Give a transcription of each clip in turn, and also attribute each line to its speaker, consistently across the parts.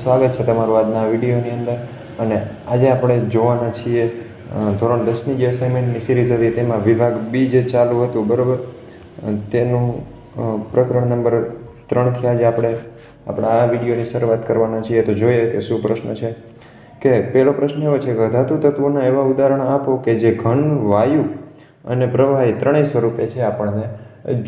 Speaker 1: સ્વાગત છે તમારું આજના વિડીયોની અંદર. અને આજે આપણે જોવાના છીએ ધોરણ દસની જે અસાઇનમેન્ટની સિરીઝ હતી તેમાં વિભાગ બી જે ચાલુ હતું, બરાબર? તેનું પ્રકરણ નંબર ત્રણથી આજે આપણે, આપણા આ વિડીયોની શરૂઆત કરવાના છીએ. તો જોઈએ કે શું પ્રશ્ન છે. કે પહેલો પ્રશ્ન એવો છે કે ધાતુ તત્વોના એવા ઉદાહરણ આપો કે જે ઘન, વાયુ અને પ્રવાહી ત્રણેય સ્વરૂપે છે આપણને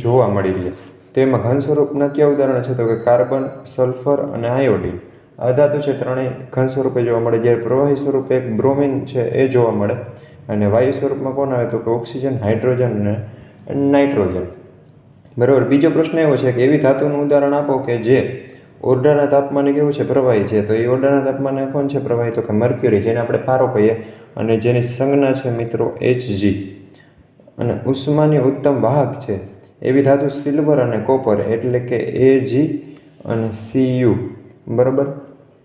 Speaker 1: જોવા મળી છે. તેમાં ઘન સ્વરૂપના કયા ઉદાહરણ છે? તો કે કાર્બન, સલ્ફર અને આયોડિન. આ ધાતુ છે ત્રણેય ઘન સ્વરૂપે જોવા મળે. જ્યારે પ્રવાહી સ્વરૂપે એક બ્રોમિન છે એ જોવા મળે. અને વાયુ સ્વરૂપમાં કોણ આવે તો કે ઓક્સિજન, હાઇડ્રોજન અને નાઇટ્રોજન. બરાબર. બીજો પ્રશ્ન એવો છે કે એવી ધાતુનું ઉદાહરણ આપો કે જે ઓરડાના તાપમાને કેવું છે? પ્રવાહી છે. તો એ ઓરડાના તાપમાને કોણ છે પ્રવાહી? તો કે મર્ક્યુરી, જેને આપણે પારો કહીએ. અને જેની સંજ્ઞા છે મિત્રો એચજી અને ઉષ્માની ઉત્તમ વાહક છે. એવી ધાતુ સિલ્વર અને કોપર એટલે કે એજી અને સીયુ બરાબર?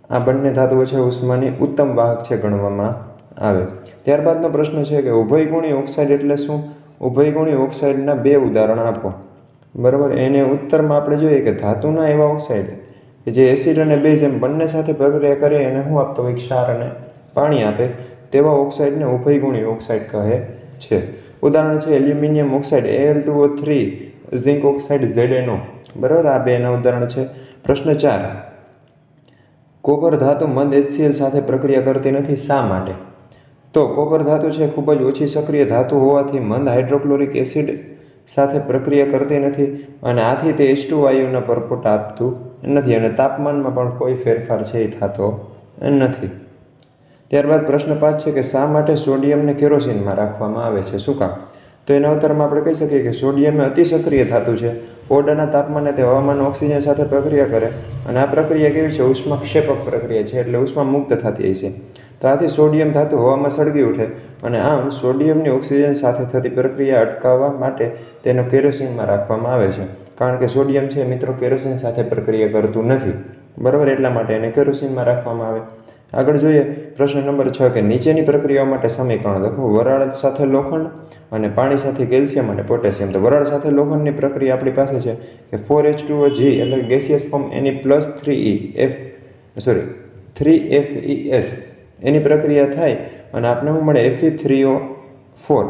Speaker 1: આ બંને ધાતુઓ છે ઉષ્માની ઉત્તમ વાહક છે ગણવામાં આવે. ત્યારબાદનો પ્રશ્ન છે કે ઉભયગુણી ઓક્સાઇડ એટલે શું? ઉભયગુણી ઓક્સાઇડના બે ઉદાહરણ આપો. બરાબર, એને ઉત્તરમાં આપણે જોઈએ કે ધાતુના એવા ઓક્સાઇડ કે જે એસિડ અને બેઝ એમ બંને સાથે પ્રક્રિયા કરે એને શું આપતો? હોય ક્ષાર અને પાણી આપે. તેવા ઓક્સાઇડને ઉભયગુણી ઓક્સાઇડ કહે છે. ઉદાહરણ છે, aluminium oxide L two three zinc oxide Z બરાબર, આ બે એના ઉદાહરણ છે. પ્રશ્ન ચાર કોપર ધાતુ મંદ એચસીએલ સાથે પ્રક્રિયા કરતી નથી, શા માટે? તો કોપર ધાતુ છે ખૂબ જ ઓછી સક્રિય ધાતુ હોવાથી મંદ હાઇડ્રોક્લોરિક એસિડ સાથે પ્રક્રિયા કરતી નથી અને આથી તે એચ વાયુના પરપોટ આપતું નથી અને તાપમાનમાં પણ કોઈ ફેરફાર છે એ થતો નથી. ત્યારબાદ પ્રશ્ન પાંચ છે કે શા માટે સોડિયમને કેરોસીનમાં રાખવામાં આવે છે? શું કામ? તો એના અવતારમાં આપણે કહી શકીએ કે સોડિયમ એ અતિ સક્રિય ધાતુ છે. ઓરડાના તાપમાને તે હવામાન ઓક્સિજન સાથે પ્રક્રિયા કરે અને આ પ્રક્રિયા કેવી છે? ઉષ્માક્ષેપક પ્રક્રિયા છે એટલે ઉષ્મા મુક્ત થતી છે. તો આથી સોડિયમ ધાતુ હવામાં સળગી ઉઠે અને આમ સોડિયમની ઓક્સિજન સાથે થતી પ્રક્રિયા અટકાવવા માટે તેનો કેરોસીનમાં રાખવામાં આવે છે. કારણ કે સોડિયમ છે મિત્રો કેરોસીન સાથે પ્રક્રિયા કરતું નથી. બરાબર? એટલા માટે એને કેરોસીનમાં રાખવામાં આવે. આગળ જોઈએ પ્રશ્ન નંબર છ કે નીચેની પ્રક્રિયાઓ માટે સમીકરણ લખો. વરાળ સાથે લોખંડ અને પાણી સાથે કેલ્શિયમ અને પોટેશિયમ. તો વરાળ સાથે લોખંડની પ્રક્રિયા આપણી પાસે છે કે ફોર એચ ટુ જી એટલે ગેસિયસ ફોર્મ એની plus three E F sorry three F E S એની પ્રક્રિયા થાય અને આપણે શું મળે? એફી થ્રી ઓ ફોર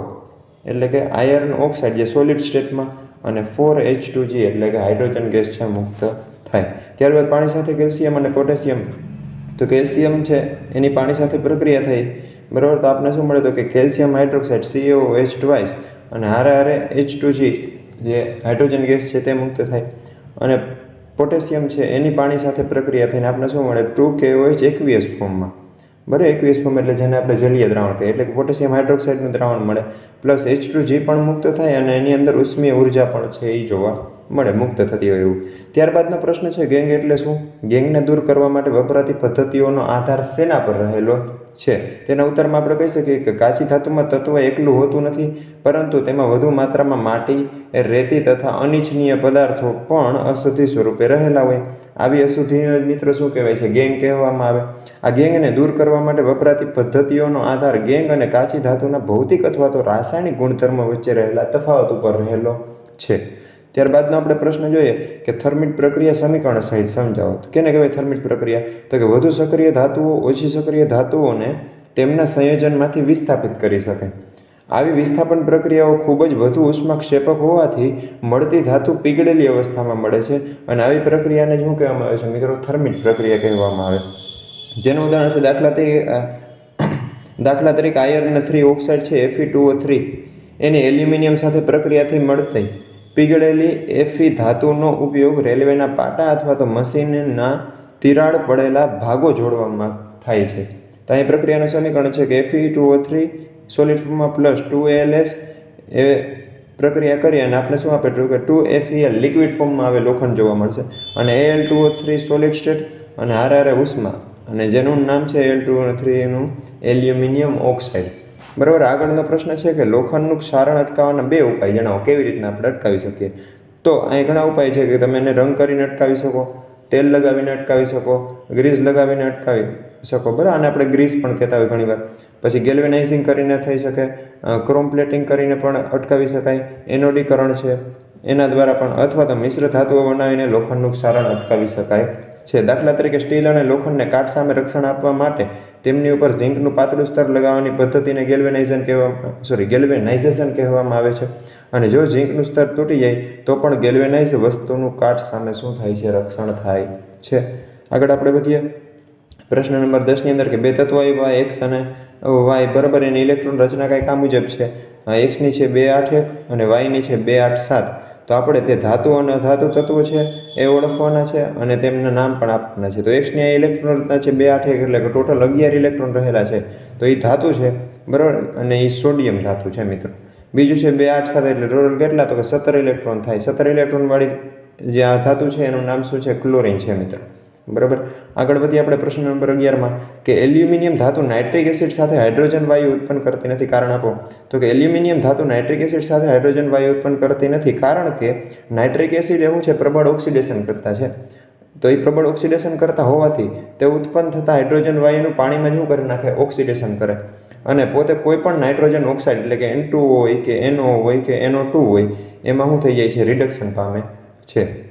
Speaker 1: એટલે કે આયર્ન ઓક્સાઇડ જે સોલિડ સ્ટેટમાં અને ફોર એચ ટુ જી એટલે કે હાઇડ્રોજન ગેસ છે, મુક્ત થાય. ત્યારબાદ પાણી સાથે કેલ્શિયમ અને પોટેશિયમ. તો કેલ્શિયમ છે, એની પાણી સાથે પ્રક્રિયા થઈ. બરાબર? તો આપણે શું મળે તો કે calcium hydroxide C O H twice અને હારે હારે એચ ટુ જી જે હાઇડ્રોજન ગેસ છે તે મુક્ત થાય. અને પોટેશિયમ છે એની પાણી સાથે પ્રક્રિયા થઈને આપણે શું મળે? ટુ કેઓએચ એકવીએસ ફોર્મમાં. બરાબર? એકવીસ ફોર્મ એટલે જેને આપણે જલીય દ્રાવણ કહીએ. એટલે કે પોટેશિયમ હાઇડ્રોક્સાઇડનું દ્રાવણ મળે. પ્લસ એચ ટુ જી પણ મુક્ત થાય અને એની અંદર ઉષ્મીય ઊર્જા પણ છે એ જોવા મળે, મુક્ત થતી હોય એવું. ત્યારબાદનો પ્રશ્ન છે ગેંગ એટલે શું? ગેંગને દૂર કરવા માટે વપરાતી પદ્ધતિઓનો આધાર શેના પર રહેલો? છે. તેના ઉત્તરમાં આપણે કહી શકીએ કે કાચી ધાતુમાં તત્વ એકલું હોતું નથી, પરંતુ તેમાં વધુ માત્રામાં માટી, રેતી તથા અનિચ્છનીય પદાર્થો પણ અશુદ્ધિ સ્વરૂપે રહેલા હોય. આવી અશુદ્ધિને મિત્રો શું કહેવાય છે? ગેંગ કહેવામાં આવે. આ ગેંગને દૂર કરવા માટે વપરાતી પદ્ધતિઓનો આધાર ગેંગ અને કાચી ધાતુના ભૌતિક અથવા તો રાસાયણિક ગુણધર્મો વચ્ચે રહેલા તફાવત ઉપર રહેલો છે. ત્યારબાદનો આપણે પ્રશ્ન જોઈએ કે થર્મિટ પ્રક્રિયા સમીકરણ સહિત સમજાવો. તો કેને કહેવાય થર્મિટ પ્રક્રિયા? તો કે વધુ સક્રિય ધાતુઓ, ઓછી સક્રિય ધાતુઓને તેમના સંયોજનમાંથી વિસ્થાપિત કરી શકે. આવી વિસ્થાપન પ્રક્રિયાઓ ખૂબ જ વધુ ઉષ્માક્ષેપક હોવાથી મળતી ધાતુ પીગળેલી અવસ્થામાં મળે છે અને આવી પ્રક્રિયાને શું કહેવામાં આવે છે મિત્રો થર્મિટ પ્રક્રિયા કહેવામાં આવે. જેનું ઉદાહરણ છે દાખલા તરીકે દાખલા તરીકે આયર્ન થ્રી ઓક્સાઇડ છે એફી ટુ ઓ થ્રી એની એલ્યુમિનિયમ સાથે પ્રક્રિયાથી મળતી પીગળેલી એફી ધાતુનો ઉપયોગ રેલવેના પાટા અથવા તો મશીનના તિરાડ પડેલા ભાગો જોડવામાં થાય છે. તો અહીં પ્રક્રિયાનું સમીકરણ છે કે Fe two O three solid ફોર્મમાં પ્લસ ટુ એલએસ એ પ્રક્રિયા કરી અને આપણે શું આપે કે ટુ એફઈએલ લિક્વિડ ફોર્મમાં આવે લોખંડ જોવા મળશે. અને L two O three solid state અને આરઆરએ ઉષ્મા. અને જેનું નામ છે એલ ટુ થ્રી એનું એલ્યુમિનિયમ ઓક્સાઇડ. બરાબર? આગળનો પ્રશ્ન છે કે લોખંડનું ક્ષારણ અટકાવવાના બે ઉપાય જણાવો. કેવી રીતના આપણે અટકાવી શકીએ? તો અહીં ઘણા ઉપાય છે કે તમે એને રંગ કરીને અટકાવી શકો, તેલ લગાવીને અટકાવી શકો, ગ્રીસ લગાવીને અટકાવી શકો, બરાબર? આને આપણે ગ્રીસ પણ કહેતા હોય ઘણીવાર. પછી ગેલ્વેનાઇઝિંગ કરીને થઈ શકે ક્રોમ પ્લેટિંગ કરીને પણ અટકાવી શકાય. એનોડીકરણ છે, એના દ્વારા પણ અથવા તો મિશ્ર ધાતુઓ બનાવીને લોખંડનું ક્ષારણ અટકાવી શકાય. છે. દાખલા તરીકે સ્ટીલ અને લોખંડને કાટ સામે રક્ષણ આપવા માટે તેમની ઉપર ઝીંકનું પાતળું સ્તર લગાવવાની પદ્ધતિને ગેલ્વેનાઇઝન કહેવામાં સોરી ગેલ્વેનાઇઝેશન કહેવામાં આવે છે. અને જો ઝીંકનું સ્તર તૂટી જાય, તો પણ ગેલ્વેનાઇઝ વસ્તુનું કાટ સામે શું થાય છે? રક્ષણ થાય છે. આગળ આપણે વધીએ. પ્રશ્ન નંબર દસની અંદર કે બે તત્વો એવા એક્સ અને વાય બરાબર એની ઇલેક્ટ્રોન રચના કાંઈક આ મુજબ છે એક્સની છે બે આઠ એક અને વાયની છે બે આઠ સાત. તો આપણે તે ધાતુ અને અધાતુ તત્વો છે એ ઓળખવાના છે અને તેમના નામ પણ આપવાના છે. તો એક્સની આ ઇલેક્ટ્રોન રચના છે, બે આઠ એક એટલે કે ટોટલ અગિયાર ઇલેક્ટ્રોન રહેલા છે. તો એ ધાતુ છે, બરાબર? અને એ સોડિયમ ધાતુ છે મિત્રો. બીજું છે બે આઠ સાથે એટલે ટોટલ કેટલા? તો કે સત્તર ઇલેક્ટ્રોન થાય. સત્તર ઇલેક્ટ્રોનવાળી જે આ ધાતુ છે એનું નામ શું છે? ક્લોરિન છે મિત્રો. બરાબર? આગળ વધીએ આપણે પ્રશ્ન નંબર અગિયારમાં. કે એલ્યુમિનિયમ ધાતુ નાઇટ્રિક એસિડ સાથે હાઇડ્રોજન વાયુ ઉત્પન્ન કરતી નથી? કારણ આપો. તો કે એલ્યુમિનિયમ ધાતુ નાઇટ્રિક એસિડ સાથે હાઇડ્રોજન વાયુ ઉત્પન્ન કરતી નથી કારણ કે નાઇટ્રિક એસિડ એવું છે, પ્રબળ ઓક્સિડેશન કરતા છે. તો એ પ્રબળ ઓક્સિડેશન કરતા હોવાથી તે ઉત્પન્ન થતા હાઇડ્રોજન વાયુનું પાણીમાં શું કરી નાખે? ઓક્સિડેશન કરે. અને પોતે કોઈ પણ નાઇટ્રોજન ઓક્સાઇડ એટલે કે એન હોય કે એનઓ હોય કે એનઓ ટુ હોય, એમાં શું થઈ જાય છે? રિડક્શન પામે છે.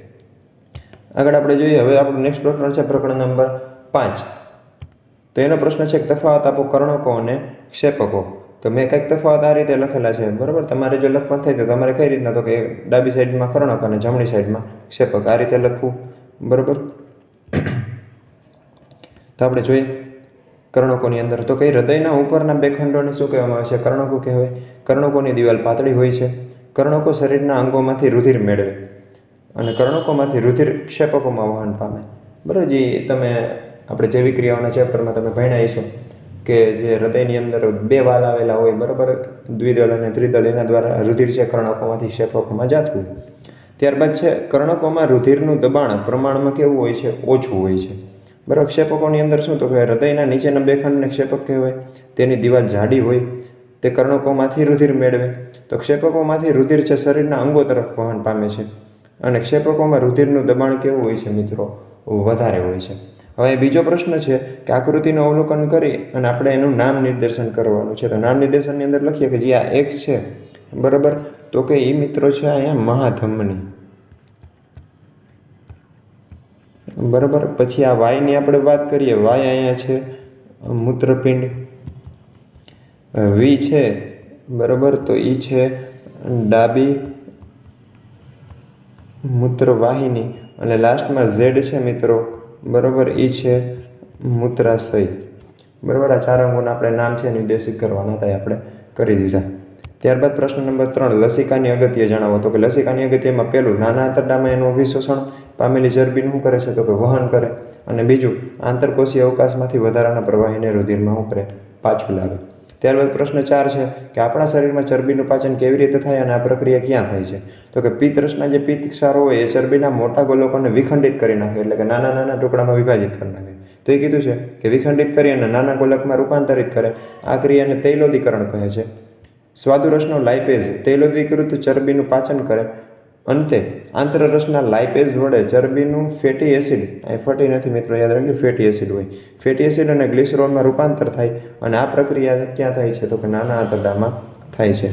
Speaker 1: આગળ આપણે જોઈએ, હવે આપણું નેક્સ્ટ પ્રકરણ છે પ્રકરણ નંબર પાંચ. તો એનો પ્રશ્ન છે કે તફાવત આપો કર્ણકો અને ક્ષેપકો. તો મેં કંઈક તફાવત આ રીતે લખેલા છે, બરાબર? તમારે જો લખવાનું થાય તો તમારે કઈ રીતના, તો કે ડાબી સાઈડમાં કર્ણક અને જમણી સાઈડમાં ક્ષેપક, આ રીતે લખવું, બરાબર? તો આપણે જોઈએ, કર્ણકોની અંદર, તો કઈ હૃદયના ઉપરના બે ખંડોને શું કહેવામાં આવે છે? કર્ણકો કહેવાય. કર્ણકોની દિવાલ પાતળી હોય છે. કર્ણકો શરીરના અંગોમાંથી રુધિર મેળવે. અને કર્ણકોમાંથી રુધિર ક્ષેપકોમાં વહન પામે. બરાબર, જે તમે આપણે જૈવિક ક્રિયાઓના ચેપ્ટરમાં તમે ભણ્યા છો કે જે હૃદયની અંદર બે વાલ આવેલા હોય, બરાબર દ્વિદળ અને ત્રિદળ એના દ્વારા રુધિર છે કર્ણકોમાંથી ક્ષેપકોમાં જાતું. ત્યારબાદ છે કર્ણકોમાં રુધિરનું દબાણ પ્રમાણમાં કેવું હોય છે? ઓછું હોય છે. બરાબર, ક્ષેપકોની અંદર શું તો કે હૃદયના નીચેના બે ખંડને ક્ષેપક કહેવાય, તેની દિવાલ જાડી હોય, તે કર્ણકોમાંથી રુધિર મેળવે. તો ક્ષેપકોમાંથી રુધિર છે શરીરના અંગો તરફ વહન પામે છે. અને ક્ષેપકોમાં રુધિરનું દબાણ કેવું હોય છે મિત્રો? વધારે હોય છે. હવે બીજો પ્રશ્ન છે કે આકૃતિનું અવલોકન કરી અને આપણે એનું નામ નિર્દેશન કરવાનું છે. તો નામ નિર્દેશનની અંદર લખીએ કે જે આ એક્સ છે, બરાબર? તો કે એ મિત્રો છે અહીંયા મહાધમની. બરાબર? પછી આ વાયની આપણે વાત કરીએ. વાય અહીંયા છે, મૂત્રપિંડ. વી છે, બરાબર? તો એ છે ડાબી મૂત્રવાહિની. અને લાસ્ટમાં ઝેડ છે મિત્રો. બરાબર એ છે મૂત્રાશય. બરાબર, આ ચાર અંગોના આપણે નામ છે નિર્દેશિત કરવાના હતા આપણે કરી દીધા. ત્યારબાદ પ્રશ્ન નંબર ત્રણ, લસિકાની અગત્ય જણાવો. તો કે લસિકાની અગત્યમાં પહેલું, નાના આંતરડામાં એનું અભિશોષણ, પામેલી ચરબીનું શું કરે છે? તો કે વહન કરે. અને બીજું, આંતરકોષીય અવકાશમાંથી વધારાના પ્રવાહીને રુધિરમાં શું કરે? પાછું લાવે. ત્યારબાદ પ્રશ્ન ચાર છે કે આપણા શરીરમાં ચરબીનું પાચન કેવી રીતે થાય અને આ પ્રક્રિયા ક્યાં થાય છે? તો કે પિત્ત રસના જે પિત્ત ક્ષારો હોય એ ચરબીના મોટા ગોલકોને વિખંડિત કરી નાખે એટલે કે નાના નાના ટુકડામાં વિભાજિત કરી નાખે. તો એ કીધું છે કે વિખંડિત કરી અને નાના ગોલકમાં રૂપાંતરિત કરે. આ ક્રિયાને તૈલોદીકરણ કહે છે. સ્વાદુરસનો લાઇપેઝ તૈલોદીકૃત ચરબીનું પાચન કરે. અંતે આંતરરસના લાઇપેઝ વડે ચરબીનું ફેટી એસિડ અહીં ફટી નથી મિત્રો, યાદ રાખજો, ફેટી એસિડ હોય. ફેટી એસિડ અને ગ્લિસરોલમાં રૂપાંતર થાય અને આ પ્રક્રિયા ક્યાં થાય છે? તો કે નાના આંતરડામાં થાય છે.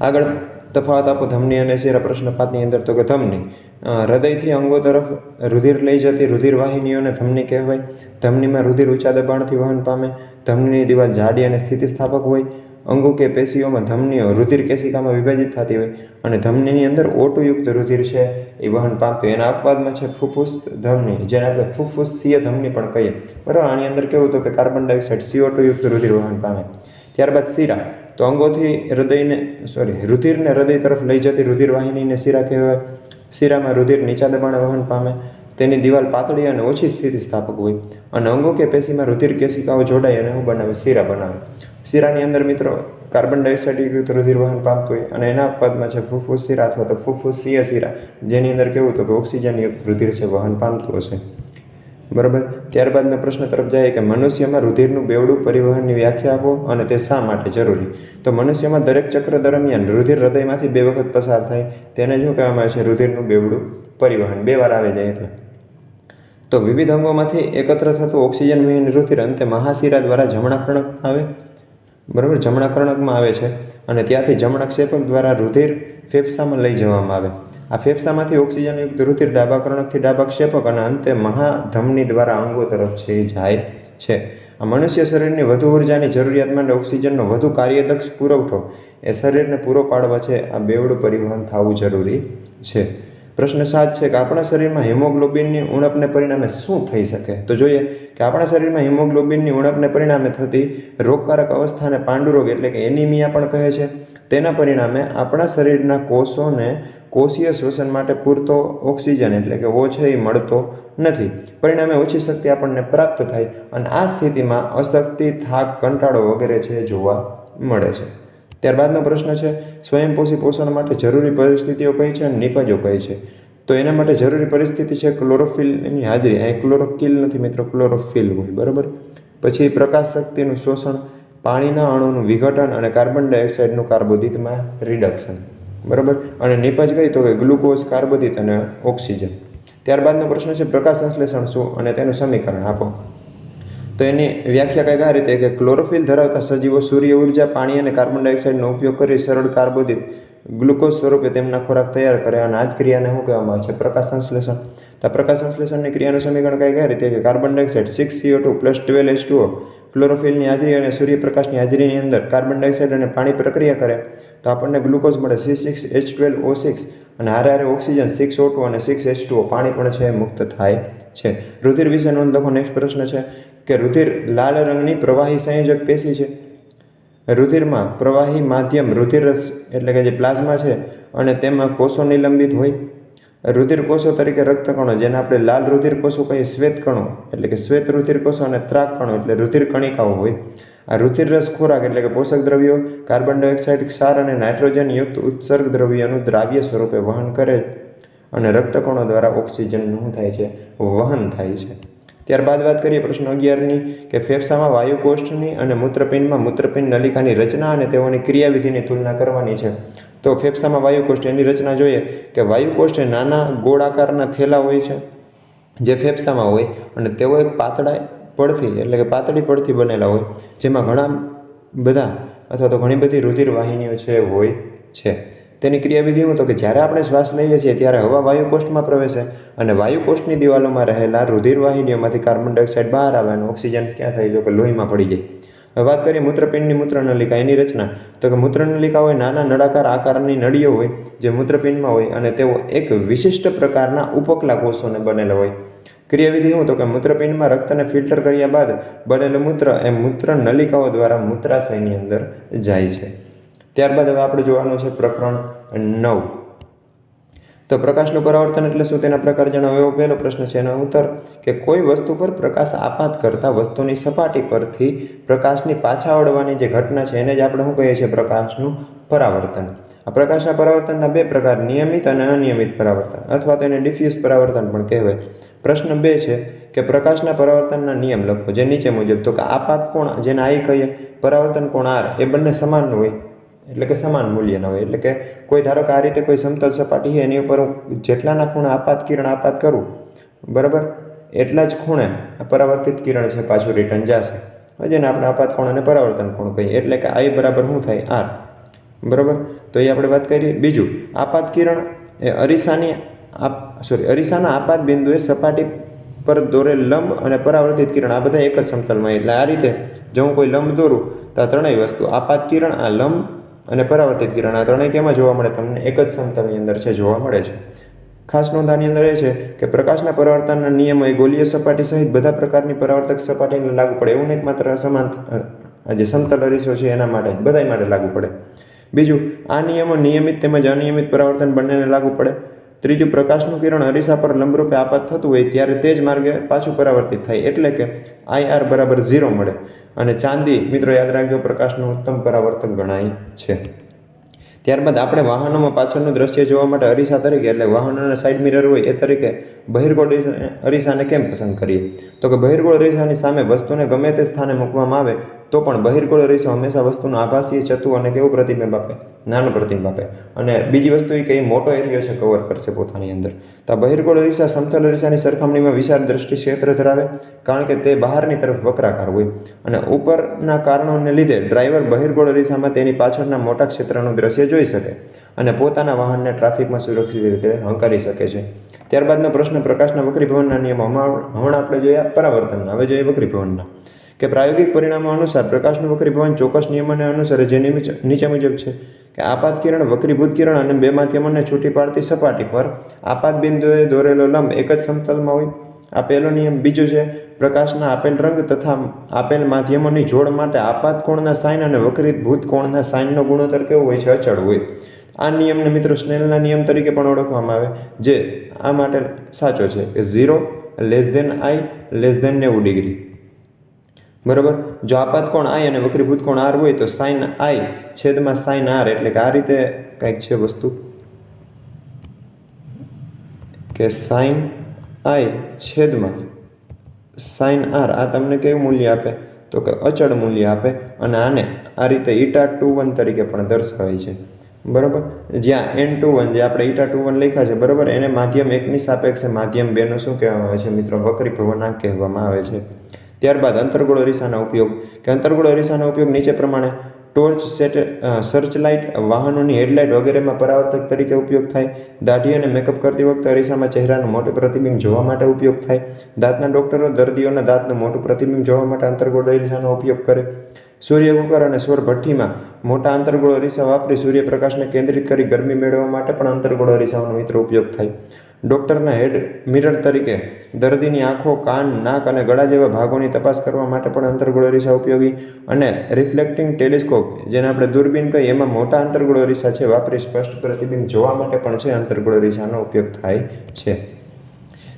Speaker 1: આગળ તફાવત આપો, ધમની અને શિરા પ્રશ્ન પાંચની અંદર તો કે ધમની. હૃદયથી અંગો તરફ રુધિર લઈ જતી રુધિર વાહિનીઓને ધમની કહેવાય. ધમનીમાં રુધિર ઊંચા દબાણથી વહન પામે. ધમનીની દિવાલ જાડી અને સ્થિતિસ્થાપક હોય. અંગો કે પેશીઓમાં ધમનીઓ રુધિર કેશિકામાં વિભાજિત થતી હોય અને ધમનીની અંદર ઓટુયુક્ત રુધિર છે, એ વહન પામતું એના અપવાદમાં છે ફૂફૂસ ધમની, જેને આપણે ફૂફૂસીય ધમની પણ કહીએ. બરાબર, આની અંદર કેવું હતું કે કાર્બન ડાયોક્સાઇડ સીઓ યુક્ત રુધિર વહન પામે. ત્યારબાદ શીરા, તો અંગોથી હૃદયને સોરી રુધિરને હૃદય તરફ લઈ જતી રુધિર વાહિનીને શીરા કહેવાય. શીરામાં રુધિર નીચા દબાણે વહન પામે. તેની દિવાલ પાતળી અને ઓછી સ્થિતિસ્થાપક હોય. અને અંગો કે પેશીમાં રુધિર કેશિકાઓ જોડાય અને હું બનાવે, શીરા બનાવે. શીરાની અંદર મિત્રો, કાર્બન ડાયોક્સાઇડ રુધિર વહન પામતું હોય અને એના પદમાં છે ફૂફૂસ શીરા અથવા તો ફૂફૂસીય શીરા. જેની અંદર કેવું તો કે ઓક્સિજનયુક્ત રુધિર છે વહન પામતું હશે. બરાબર? ત્યારબાદના પ્રશ્ન તરફ જાય કે મનુષ્યમાં રુધિરનું બેવડું પરિવહનની વ્યાખ્યા આપો અને તે શા માટે જરૂરી? તો મનુષ્યમાં દરેક ચક્ર દરમિયાન રુધિર હૃદયમાંથી બે વખત પસાર થાય. તેને શું કહેવામાં આવે છે? રુધિરનું બેવડું પરિવહન. બે વાર આવે જાય એટલે. તો વિવિધ અંગોમાંથી એકત્ર થતું ઓક્સિજન વિહીન રુધિર અંતે મહાશિરા દ્વારા જમણા કર્ણકમાં આવે. બરાબર? જમણા કર્ણકમાં આવે છે. અને ત્યાંથી જમણા ક્ષેપક દ્વારા રુધિર ફેફસામાં લઈ જવામાં આવે. આ ફેફસામાંથી ઓક્સિજનયુક્ત રુધિર ડાબા કર્ણકથી ડાબા ક્ષેપક અને અંતે મહાધમની દ્વારા અંગો તરફ છે, જાય છે. આ મનુષ્ય શરીરની વધુ ઉર્જાની જરૂરિયાત માટે ઓક્સિજનનો વધુ કાર્યદક્ષ પુરવઠો એ શરીરને પૂરો પાડવા છે. આ બેવડું પરિવહન થવું જરૂરી છે. પ્રશ્ન સાત છે કે આપણા શરીરમાં હિમોગ્લોબિનની ઉણપને પરિણામે શું થઈ શકે? તો જોઈએ કે આપણા શરીરમાં હિમોગ્લોબિનની ઉણપને પરિણામે થતી રોગકારક અવસ્થાને પાંડુરોગ એટલે કે એનિમિયા પણ કહે છે. તેના પરિણામે આપણા શરીરના કોષોને કોષીય શ્વસન માટે પૂરતો ઓક્સિજન એટલે કે ઓ છે એ મળતો નથી. પરિણામે ઓછી શક્તિ આપણને પ્રાપ્ત થાય અને આ સ્થિતિમાં અશક્તિ, થાક, કંટાળો વગેરે છે જોવા મળે છે. ત્યારબાદનો પ્રશ્ન છે સ્વયંપોષી પોષણ માટે જરૂરી પરિસ્થિતિઓ કઈ છે અને નિપજો કઈ છે? તો એના માટે જરૂરી પરિસ્થિતિ છે ક્લોરોફિલની હાજરી. અહીં ક્લોરોકિલ નથી મિત્રો, ક્લોરોફિલ હોય, બરાબર? પછી પ્રકાશ શક્તિનું શોષણ, પાણીના અણુનું વિઘટન અને કાર્બન ડાયોક્સાઇડનું કાર્બોદિતમાં રિડક્શન, બરાબર? અને નિપજ ગઈ તો કે ગ્લુકોઝ, કાર્બોદિત અને ઓક્સિજન. ત્યારબાદનો પ્રશ્ન છે પ્રકાશ સંશ્લેષણ શું અને તેનું સમીકરણ આપો. તો એની વ્યાખ્યા કંઈક આ રીતે કે ક્લોરોફિલ ધરાવતા સજીવો સૂર્ય ઊર્જા, પાણી અને કાર્બન ડાયોક્સાઇડનો ઉપયોગ કરી સરળ કાર્બોદિત ગ્લુકોઝ સ્વરૂપે તેમના ખોરાક તૈયાર કરે અને આ જ ક્રિયાને શું કહેવામાં આવે છે? પ્રકાશ સંશ્લેષણ. તો પ્રકાશ સંશ્લેષણની ક્રિયાનું સમીકરણ કંઈક આ રીતે કે carbon dioxide six C O two plus twelve H two O ક્લોરોફિલની હાજરી અને સૂર્યપ્રકાશની હાજરીની અંદર કાર્બન ડાયોક્સાઇડ અને પાણી પ્રક્રિયા કરે. તો આપણને ગ્લુકોઝ મળે C six H twelve O six અને હારે હારે ઓક્સિજન સિક્સ ઓ ટુ અને સિક્સ એચ ટુઓ પાણી પણ છે મુક્ત થાય છે. રુધિર વિશે નોંધ લખો. નેક્સ્ટ પ્રશ્ન છે. કે રુધિર લાલ રંગની પ્રવાહી સંયોજક પેશી છે. રુધિરમાં પ્રવાહી માધ્યમ રુધિરરસ એટલે કે જે પ્લાઝમા છે અને તેમાં કોષો નિલંબિત હોય. રુધિર કોષો તરીકે રક્તકણો, જેને આપણે લાલ રુધિર કોષો કહીએ, શ્વેત કણો એટલે કે શ્વેત રુધિર કોષો અને ત્રાક કણો એટલે રુધિર કણિકાઓ હોય. આ રુધિરરસ ખોરાક એટલે કે પોષક દ્રવ્યો, કાર્બન ડાયોક્સાઇડ, ક્ષાર અને નાઇટ્રોજન યુક્ત ઉત્સર્ગ દ્રવ્યનું દ્રાવ્ય સ્વરૂપે વહન કરે અને રક્તકણો દ્વારા ઓક્સિજનનું થાય છે, વહન થાય છે. ત્યારબાદ વાત કરીએ પ્રશ્ન અગિયારની કે ફેફસામાં વાયુકોષ્ઠની અને મૂત્રપિંડમાં મૂત્રપિંડ નલિકાની રચના અને તેઓની ક્રિયાવિધિની તુલના કરવાની છે. તો ફેફસામાં વાયુકોષ્ઠ એની રચના જોઈએ કે વાયુકોષ્ઠ એ નાના ગોળાકારના થેલા હોય છે, જે ફેફસામાં હોય અને તેઓ એક પાતળા પડથી એટલે કે પાતળી પડથી બનેલા હોય, જેમાં ઘણા બધા અથવા તો ઘણી બધી રુધિર વાહિનીઓ છે, હોય છે. તેની ક્રિયાવિધિ હું તો કે જ્યારે આપણે શ્વાસ લઈએ છીએ ત્યારે હવા વાયુકોષ્ઠમાં પ્રવેશે અને વાયુકોષ્ઠની દિવાલોમાં રહેલા રુધિરવાહિનીઓમાંથી કાર્બન ડાયોક્સાઇડ બહાર આવે અને ઓક્સિજન ક્યાં થાય તો કે લોહીમાં પડી જાય. હવે વાત કરીએ મૂત્રપિંડની મૂત્રનલિકા એની રચના. તો કે મૂત્રનલિકા હોય નાના નળાકાર આકારની નળીઓ હોય જે મૂત્રપિંડમાં હોય અને તેઓ એક વિશિષ્ટ પ્રકારના ઉપકલા કોષોને બનેલા હોય. ક્રિયાવિધિ શું તો કે મૂત્રપિંડમાં રક્તને ફિલ્ટર કર્યા બાદ બનેલું મૂત્ર એ મૂત્ર નલિકાઓ દ્વારા મૂત્રાશયની અંદર જાય છે. ત્યારબાદ હવે આપણે જોવાનું છે પ્રકરણ નવ. તો પ્રકાશનું પરાવર્તન એટલે શું? તેના પ્રકાર જણાવો. એવો પહેલો પ્રશ્ન છે, એનો ઉત્તર કે કોઈ વસ્તુ પર પ્રકાશ આપાત કરતા વસ્તુની સપાટી પરથી પ્રકાશની પાછા વળવાની જે ઘટના છે, એને જ આપણે શું કહીએ છીએ? પ્રકાશનું પરાવર્તન. આ પ્રકાશના પરાવર્તનના બે પ્રકાર, નિયમિત અને અનિયમિત પરાવર્તન, અથવા તો એને ડિફ્યુઝ પરાવર્તન પણ કહેવાય. પ્રશ્ન બે છે કે પ્રકાશના પરાવર્તનના નિયમ લખો, જે નીચે મુજબ. તો કે આપાત કોણ? જેને આઈ કહીએ, પરાવર્તન કોણ? આર. એ બંને સમાન હોય. એટલે કે સમાન મૂલ્યના હોય. એટલે કે કોઈ ધારો કે આ રીતે કોઈ સમતલ સપાટી છે, એની ઉપર હું જેટલાના ખૂણે આપાત કિરણ આપાત કરું, બરાબર? એટલા જ ખૂણે પરાવર્તિત કિરણ છે, પાછું રિટર્ન જશે. જેને આપણે આપાત કોણ અને પરાવર્તન કોણ કહીએ, એટલે કે આઈ બરાબર શું થાય? આર બરાબર? તો એ આપણે વાત કરીએ. બીજું, આપાત કિરણ એ અરીસાની આપ સોરી અરીસાના આપાત બિંદુએ સપાટી પર દોરેલ લંબ અને પરાવર્તિત કિરણ. આ બધા એક જ સમતલમાં એટલે આ રીતે જો હું કોઈ લંબ દોરું, તો આ ત્રણેય વસ્તુ આપાત કિરણ, આ લંબ અને પરાવર્તિત કિરણ આ ત્રણેય કેમાં જોવા મળે? તમને એક જ સમતલની અંદર છે, જોવા મળે છે. ખાસ નોંધ આની અંદર એ છે કે પ્રકાશના પરાવર્તનના નિયમો એ ગોલીય સપાટી સહિત બધા પ્રકારની પરાવર્તક સપાટીને લાગુ પડે. એવું નહીં માત્ર સમાન જે સમતલ અરીસો છે એના માટે જ બધાય માટે લાગુ પડે. બીજું, આ નિયમો નિયમિત તેમજ અનિયમિત પરાવર્તન બંનેને લાગુ પડે. ત્રીજું, પ્રકાશનું કિરણ અરીસા પર લંબરૂપે આપાત થતું હોય ત્યારે તે જ માર્ગે પાછું પરાવર્તિત થાય, એટલે કે આઈ આર બરાબર ઝીરો મળે. અને ચાંદી, મિત્રો, યાદ રાખજો, પ્રકાશનું ઉત્તમ પરાવર્તક ગણાય છે. ત્યારબાદ આપણે વાહનોમાં પાછળનું દ્રશ્ય જોવા માટે અરીસા તરીકે, એટલે વાહનોના સાઇડ મિરર હોય એ તરીકે બહિર્ગોળ અરીસાને કેમ પસંદ કરીએ? તો કે બહિર્ગોળ અરીસાની સામે વસ્તુને ગમે તે સ્થાને મૂકવામાં આવે તો પણ બહિર્ગોળ અરીસો હંમેશા વસ્તુનું આભાસી ચતું અને કેવું પ્રતિબિંબ આપે? નાનું પ્રતિબિંબ આપે. અને બીજી વસ્તુ એ કંઈ મોટો એરિયો છે કવર કરશે પોતાની અંદર. તો આ બહિર્ગોળ અરીસા સમતલ અરીસાની સરખામણીમાં વિશાળ દ્રષ્ટિ ક્ષેત્ર ધરાવે, કારણ કે તે બહારની તરફ વક્રાકાર હોય. અને ઉપરના કારણોને લીધે ડ્રાઈવર બહિર્ગોળ અરીસામાં તેની પાછળના મોટા ક્ષેત્રનું દ્રશ્ય જોઈ શકે અને પોતાના વાહનને ટ્રાફિકમાં સુરક્ષિત રીતે હંકારી શકે છે. ત્યારબાદનો પ્રશ્ન પ્રકાશના વક્રીભવનના નિયમો હમણાં આપણે જોયા પરાવર્તનના હવે જોઈએ વક્રીભવનના. કે પ્રાયોગિક પરિણામો અનુસાર પ્રકાશનું વક્રીભવન ચોક્કસ નિયમોને અનુસરે જે નીચે- મુજબ છે, કે આપાત કિરણ, વક્રીભૂત કિરણ અને બે માધ્યમોને છૂટી પાડતી સપાટી પર આપાત બિંદુએ દોરેલો લંબ એક જ સમતલમાં હોય. આ પહેલો નિયમ બીજું છે, પ્રકાશના આપેલ રંગ તથા આપેલ માધ્યમોની જોડ માટે આપાત કોણના સાઇન અને વક્રીભૂત કોણના સાઇનનો ગુણોત્તર કેવો હોય છે, અચળ હોય. આ નિયમને મિત્રો સ્નેલના નિયમ તરીકે પણ ઓળખવામાં આવે, જે આ માટે સાચો છે, કે zero less than I less than નેવું ડિગ્રી. બરાબર? જો આપાત કોણ આઈ અને વક્રીભૂત કોણ આર હોય તો સાઇન આઈ છેદમાં સાઇન આર એટલે કે આ રીતે કંઈક છે વસ્તુ. કે સાઇન આઈ છેદમાં સાઇન આર, આ તમને કેવું મૂલ્ય આપે? તો કે અચળ મૂલ્ય આપે અને આને આ રીતે ઈટા ટુ વન તરીકે પણ દર્શાવાય છે. બરાબર? જ્યાં એન ટુ વન જે આપણે ઈટા ટુ વન લખ્યા છે, બરાબર? એને માધ્યમ એકની સાપેક્ષે માધ્યમ બેનું શું કહેવામાં આવે છે મિત્રો? વક્રી ભવનાંક કહેવામાં આવે છે. ત્યારબાદ અંતર્ગોળ અરીસાના ઉપયોગ. કે અંતર્ગોળ અરીસાનો ઉપયોગ નીચે પ્રમાણે ટોર્ચ સેટ સર્ચલાઇટ, વાહનોની હેડલાઇટ વગેરેમાં પરાવર્તક તરીકે ઉપયોગ થાય. દાઢી અને મેકઅપ કરતી વખતે અરીસામાં ચહેરાનું મોટું પ્રતિબિંબ જોવા માટે ઉપયોગ થાય. દાંતના ડોક્ટરો દર્દીઓના દાંતનું મોટું પ્રતિબિંબ જોવા માટે અંતર્ગોળ અરીસાનો ઉપયોગ કરે. સૂર્ય કુકર અને સૌર ભઠ્ઠીમાં મોટા અંતરગોળો રીસા વાપરી સૂર્યપ્રકાશને કેન્દ્રિત કરી ગરમી મેળવવા માટે પણ અંતરગોળો રીસાઓનો મિત્રો ઉપયોગ થાય. ડૉક્ટરના હેડ મિરર તરીકે દર્દીની આંખો, કાન, નાક અને ગળા જેવા ભાગોની તપાસ કરવા માટે પણ અંતરગોળો રીસા ઉપયોગી અને રિફ્લેક્ટિંગ ટેલિસ્કોપ, જેને આપણે દૂરબીન કહીએ, એમાં મોટા અંતરગોળો રીસા છે, વાપરી સ્પષ્ટ પ્રતિબિંબ જોવા માટે પણ છે, અંતરગોળો રીસાનો ઉપયોગ થાય છે.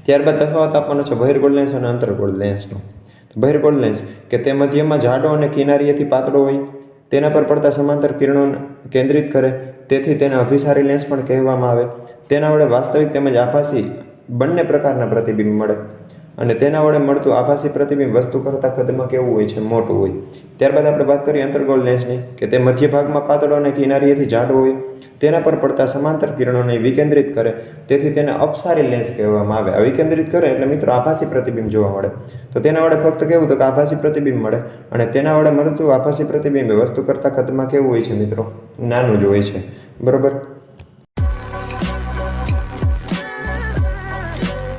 Speaker 1: ત્યારબાદ તફાવત આપવાનો છે, બહિર્ગોળ લેન્સ અને અંતરગોળ લેન્સનો. બહિર્ગોળ લેન્સ કે તે મધ્યમાં જાડો અને કિનારીએથી પાતળો હોય. તેના પર પડતા સમાંતર કિરણો કેન્દ્રિત કરે, તેથી તેને અભિસારી લેન્સ પણ કહેવામાં આવે. તેના વડે વાસ્તવિક તેમજ આભાસી બંને પ્રકારના પ્રતિબિંબ મળે. અને તેના વડે મળતું આભાસી પ્રતિબિંબ વસ્તુ કરતાં કદમાં કેવું હોય છે? મોટું હોય. ત્યારબાદ આપણે વાત કરીએ અંતર્ગોળ લેન્સની, કે તે મધ્ય ભાગમાં પાતળો અને કિનારીએથી જાડો હોય. તેના પર પડતા સમાંતર કિરણોને વિકેન્દ્રિત કરે. તેથી તેને અપસારી લેન્સ કહેવામાં આવે. આ વિકેન્દ્રિત કરે એટલે મિત્રો આભાસી પ્રતિબિંબ જોવા મળે. તો તેના વડે ફક્ત કેવું તો કે આભાસી પ્રતિબિંબ મળે. અને તેના વડે મળતું આભાસી પ્રતિબિંબ વસ્તુ કરતાં કદમાં કેવું હોય છે મિત્રો? નાનું જ હોય છે. બરાબર?